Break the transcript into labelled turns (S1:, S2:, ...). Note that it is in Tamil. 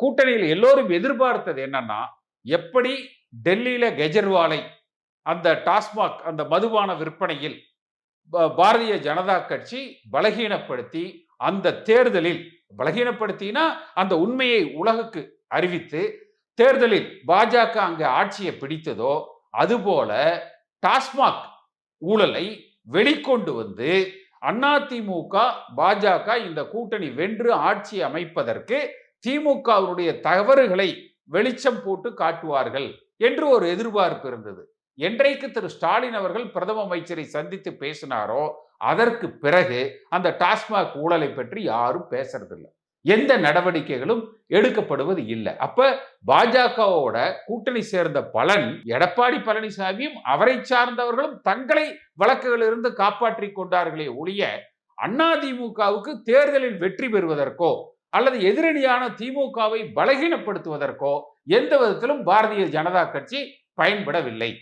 S1: கூட்டணியில் எல்லோரும் எதிர்பார்த்தது என்னன்னா எப்படி டெல்லியில கெஜர்வாலை அந்த டாஸ்மாக் அந்த மதுபான விற்பனையில் பாரதிய ஜனதா கட்சி பலகீனப்படுத்தி அந்த தேர்தலில் பலகீனப்படுத்தினா அந்த உண்மையை உலகுக்கு அறிவித்து தேர்தலில் பாஜக அங்கே ஆட்சியை பிடித்ததோ அதுபோல டாஸ்மாக் ஊழலை வெளிக்கொண்டு வந்து அதிமுக பாஜக இந்த கூட்டணி வென்று ஆட்சி அமைப்பதற்கு திமுகவினுடைய தவறுகளை வெளிச்சம் போட்டு காட்டுவார்கள் என்று ஒரு எதிர்பார்ப்பு இருந்தது. என்றைக்கு திரு ஸ்டாலின் அவர்கள் பிரதம அமைச்சரை சந்தித்து பேசினாரோ அதற்கு பிறகு அந்த டாஸ்மாக் ஊழலை பற்றி யாரும் பேசுறதில்லை. எந்த நடவடிக்கைகளும் எடுக்கப்படுவது இல்லை. அப்ப பாஜகவோட கூட்டணி சேர்ந்த பலன் எடப்பாடி பழனிசாமியும் அவரை சார்ந்தவர்களும் தங்களை வழக்குகளிலிருந்து காப்பாற்றி கொண்டார்களே ஒழிய அதிமுகவுக்கு தேர்தலில் வெற்றி பெறுவதற்கோ அல்லது எதிரணியான திமுகவை பலகீனப்படுத்துவதற்கோ எந்த விதத்திலும் பாரதிய ஜனதா கட்சி பயன்படவில்லை.